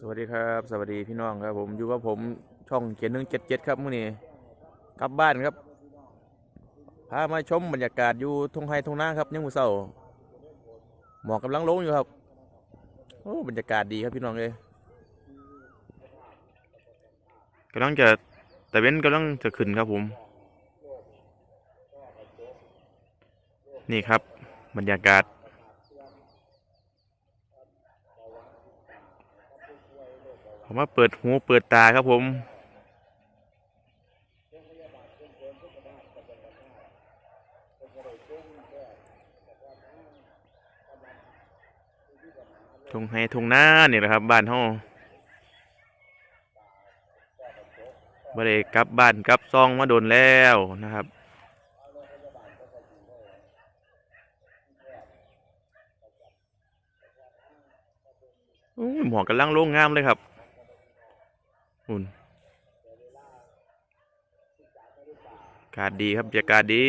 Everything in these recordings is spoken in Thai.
สวัสดีครับสวัสดีพี่น้องครับผมอยู่กับผมช่องเจ็ดหนึ่งเจ็ดเจ็ดครับมื่อนี้กลับบ้านครับพามาชมบรรยากาศอยู่ทงไฮทงนาครับยังมือเศร้าหมอกกำลังลงอยู่ครับโอ้บรรยากาศดีครับพี่น้องเลยกำลังจะแต่เว้นกำลังจะขึ้นครับผม นี่ครับ บรรยากาศ ผมมาเปิดหูเปิดตาครับผมทงไฮทงหน้านี่แหละครับ บ้านเฮาบ่ได้กลับบ้านกลับซองมาโดนแล้วนะครับหมอกกำลังโล่งงามเลยครับอุ่นอากาศดีครับบรรยากาศดี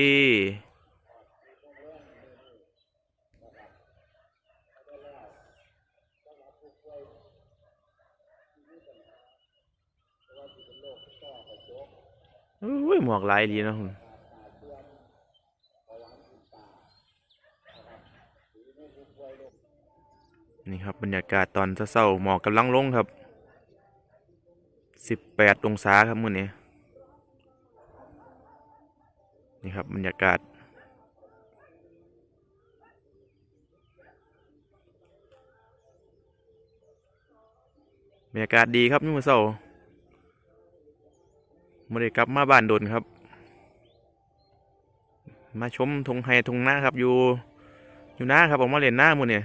อุ้ยหมอกหลายดีนะคุณนี่ครับบรรยากาศตอนเช้าๆหมอกกำลังลงครับสิบแปดองศาครับมื้อนี้ นี่ครับบรรยากาศ บรรยากาศดีครับมื้อเช้าไม่ได้กลับมาบ้านโดนครับ มาชมทงไฮทงหน้าครับอยู่อยู่หน้าครับออกมาเล่นหน้ามือเนี่ย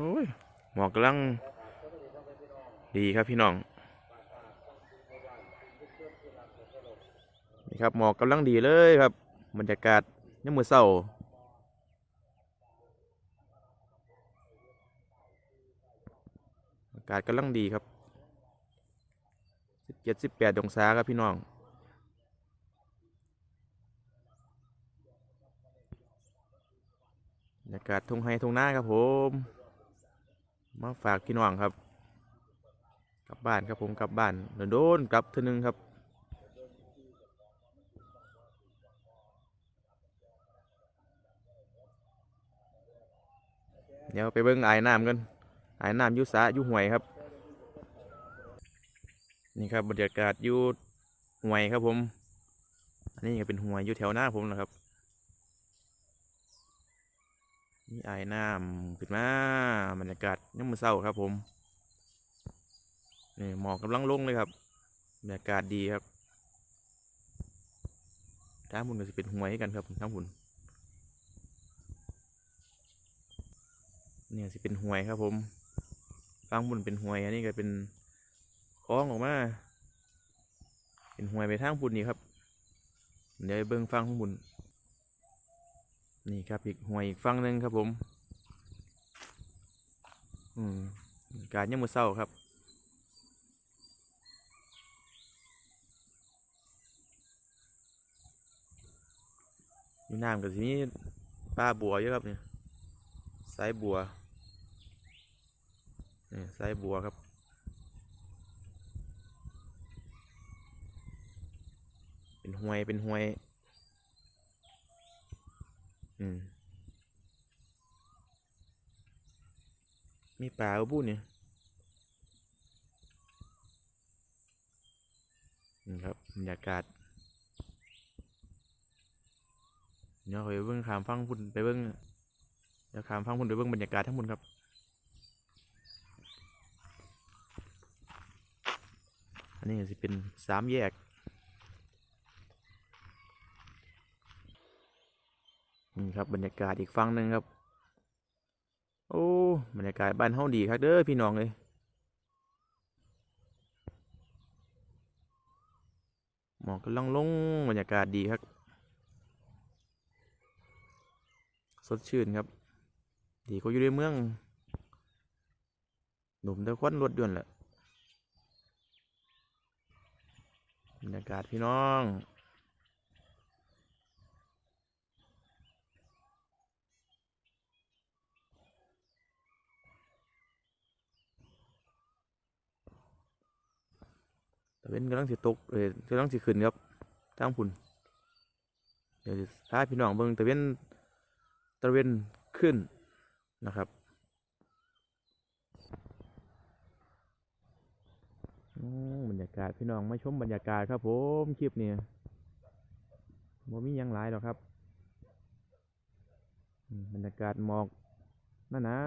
โอ้ยหมอกกำลังดีครับพี่น้อง นี่ครับหมอกกำลังดีเลยครับ บรรยากาศยังมือเศร้าอากาศกำลังดีครับสิบเจ็ดสิบแปดองศาครับพี่น้องบรรยากาศทุ่งไฮทุ่งนาครับผม มาฝากพี่น้องครับ กลับบ้านครับผมกลับบ้านโดนกลับทีนึงครับเดี๋ยวไปเบิ่งไอ้ายน้ำกันไอ้ายน้ำยุสายุห่วยครับ นี่ครับบรรยากาศยุห่วยครับผม อันนี้ก็เป็นห่วยยู่แถวหน้าผมนะครับนี่ ไอ้ายน้ำขึ้นมาบรรยากาศยังมือเศร้าครับผมนี่หมอกกำลังลงเลยครับบรรยากาศดีครับท้างบุญก็จะเป็นห่วยกันครับท้างบุญเนี่ยสิเป็นหวยครับผมฟังบุญเป็นหวย อันนี้ก็เป็นคล้องออกมา เป็นหวยไปทางบุญนี่ครับ เดี๋ยวเบิ้งฟังข้างบุญ นี่ครับอีกหวยอีกฟังหนึ่งครับผมอืมการยังมือเศร้าครับมีน้ำกับที่นี้ปลาบัวเยอะครับเนี่ยสายบัวนี่สายบัวครับเป็นห้วยเป็นห้วย อืม มีปลาบูเนี่ยนี่ครับบรรยากาศเดี๋ยวไปเบิ่งขามฟังพุ่นไปเบิ่งเดี๋ยวขามฟังพุ่นไปเบิ่งบรรยากาศทั้งหมดครับอันนี้ก็สิเป็นสามแยก นี่ครับบรรยากาศอีกฝั่งหนึ่งครับ โอ้บรรยากาศบ้านเฮาดีครับเด้อพี่น้องเลยหมอกกำลังลงบรรยากาศดีครับ สดชื่นครับ ดีก็อยู่ในเมือง หนุ่มตะควันรถยนต์แหละบรรยากาศพี่น้อง เว้นกำลังสิตกเอ้ยกำลังสิขึ้นครับทางพุ่นเดี๋ยวสิพาพี่น้องเบิ่งตะเว้นตะเว้นขึ้นนะครับบรรยากาศพี่น้องมาชมบรรยากาศครับผมคลิปนี้บ่มียังหลายหรอกครับ บรรยากาศหมอกนั่นนะ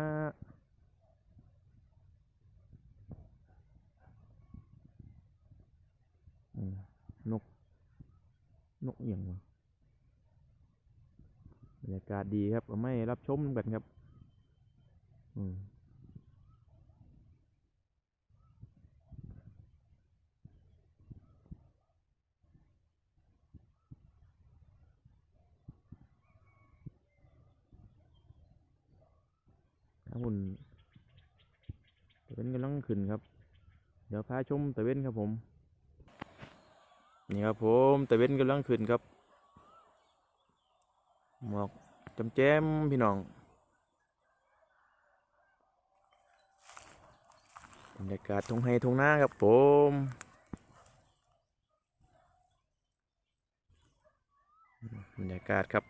อืม นก นกอหย่างวะบรรยากาศดีครับไม่รับชมกันครับ อืมถ้าหุ่นตะเวนกำลังขึ้นครับ เดี๋ยวพาชมตะเวนครับผม นี่ครับผมตะเว้นกำลังขึ้นครับหมอกจำแจมพี่น้องบรรยากาศทงไฮทงหน้าครับผมบรรยากาศครับ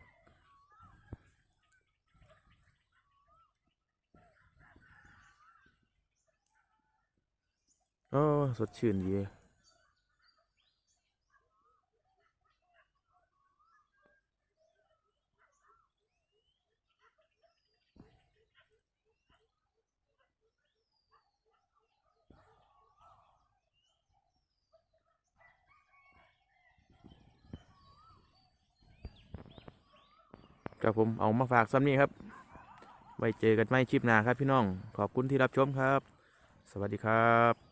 โอ้สดชื่นดี ครับผมเอามาฝากซ้ำนี้ครับ ไว้เจอกันไม่ชิปหน้าครับพี่น้อง ขอบคุณที่รับชมครับ สวัสดีครับ